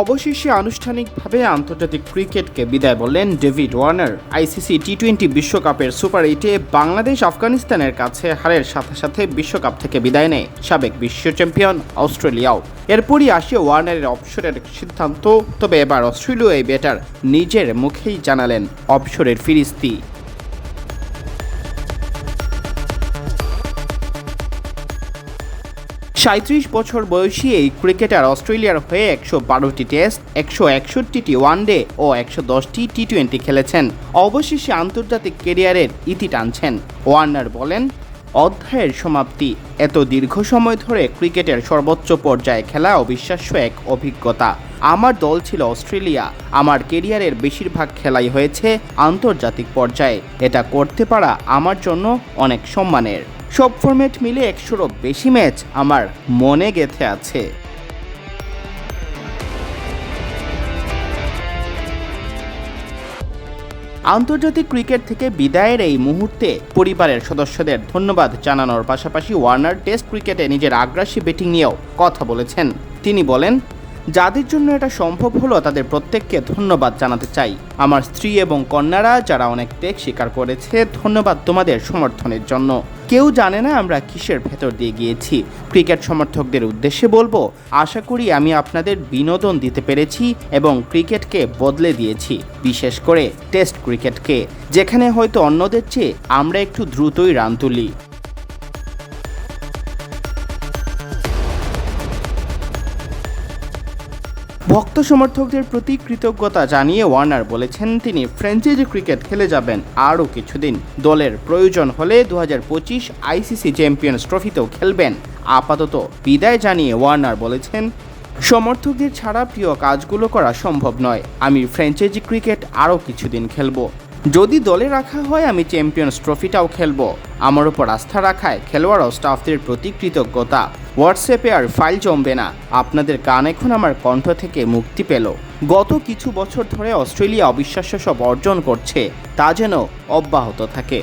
অবশেষে আনুষ্ঠানিকভাবে আন্তর্জাতিক ক্রিকেটকে বিদায় বললেন David Warner. ICC T twenty বিশ্বকাপের সুপার এইটে বাংলাদেশ আফগানিস্তানের কাছে হারের সাথে সাথে বিশ্বকাপ থেকে বিদায় নেয় সাবেক বিশ্ব চ্যাম্পিয়ন অস্ট্রেলিয়াও। এরপরই আসে ওয়ার্নারের অবসরের সিদ্ধান্ত, তবে এবার অস্ট্রেলীয় এই ব্যাটার নিজের মুখেই জানালেন অবসরের ফিরিস্তি। সাঁত্রিশ বছর বয়সী এই ক্রিকেটার অস্ট্রেলিয়ার হয়ে একশো বারোটি টেস্ট, একশো একষট্টিটি ওয়ানডে ও একশো দশটি টি টোয়েন্টি খেলেছেন। অবশেষে আন্তর্জাতিক কেরিয়ারের ইতি টানছেন। ওয়ার্নার বলেন অধ্যায়ের সমাপ্তি। এত দীর্ঘ সময় ধরে ক্রিকেটের সর্বোচ্চ পর্যায়ে খেলা অবিশ্বাস্য এক অভিজ্ঞতা। আমার দল ছিল অস্ট্রেলিয়া। আমার কেরিয়ারের বেশিরভাগ খেলাই হয়েছে আন্তর্জাতিক পর্যায়ে। এটা করতে পারা আমার জন্য অনেক সম্মানের। সব ফরম্যাট মিলে একশোরও বেশি ম্যাচ আমার মনে গেথে আছে। আন্তর্জাতিক ক্রিকেট থেকে বিদায়ের এই মুহূর্তে পরিবারের সদস্যদের ধন্যবাদ জানানোর পাশাপাশি ওয়ার্নার টেস্ট ক্রিকেটে নিজের আগ্রাসী ব্যাটিং নিয়েও কথা বলেছেন। তিনি বলেন যাদের জন্য এটা সম্ভব হলো, তাদের প্রত্যেককে ধন্যবাদ জানাতে চাই। আমার স্ত্রী এবং কন্যারা, যারা অনেক ত্যাগ স্বীকার করেছে, ধন্যবাদ তোমাদের সমর্থনের জন্য। কেউ জানে না আমরা কিসের ভেতর দিয়ে গিয়েছি। ক্রিকেট সমর্থকদের উদ্দেশ্যে বলব, আশা করি আমি আপনাদের বিনোদন দিতে পেরেছি এবং ক্রিকেটকে বদলে দিয়েছি, বিশেষ করে টেস্ট ক্রিকেটকে, যেখানে হয়তো অন্যদের চেয়ে আমরা একটু দ্রুতই রান তুলি। ভক্ত সমর্থকদের প্রতি কৃতজ্ঞতা জানিয়ে ওয়ার্নার বলেছেন, তিনি ফ্র্যাঞ্চাইজি ক্রিকেট খেলে যাবেন আরও কিছুদিন। দলের প্রয়োজন হলে দু পঁচিশ আইসিসি চ্যাম্পিয়ন্স ট্রফিতেও খেলবেন। আপাতত বিদায় জানিয়ে ওয়ার্নার বলেছেন, সমর্থকদের ছাড়া প্রিয় কাজগুলো করা সম্ভব নয়। আমি ফ্র্যাঞ্চাইজি ক্রিকেট আরও কিছুদিন খেলব। যদি দলে রাখা হয়, আমি চ্যাম্পিয়ন্স ট্রফিটাও খেলব। আমার উপর আস্থা রাখায় খেলোয়াড় ও স্টাফদের প্রতি কৃতজ্ঞতা। হোয়াটসঅ্যাপে আর ফাইল জমবে না। আপনাদের গান এখন আমার কণ্ঠ থেকে মুক্তি পেল। গত কিছু বছর ধরে অস্ট্রেলিয়া অবিশ্বাস্য সব অর্জন করছে। তা যেন অব্যাহত থাকে।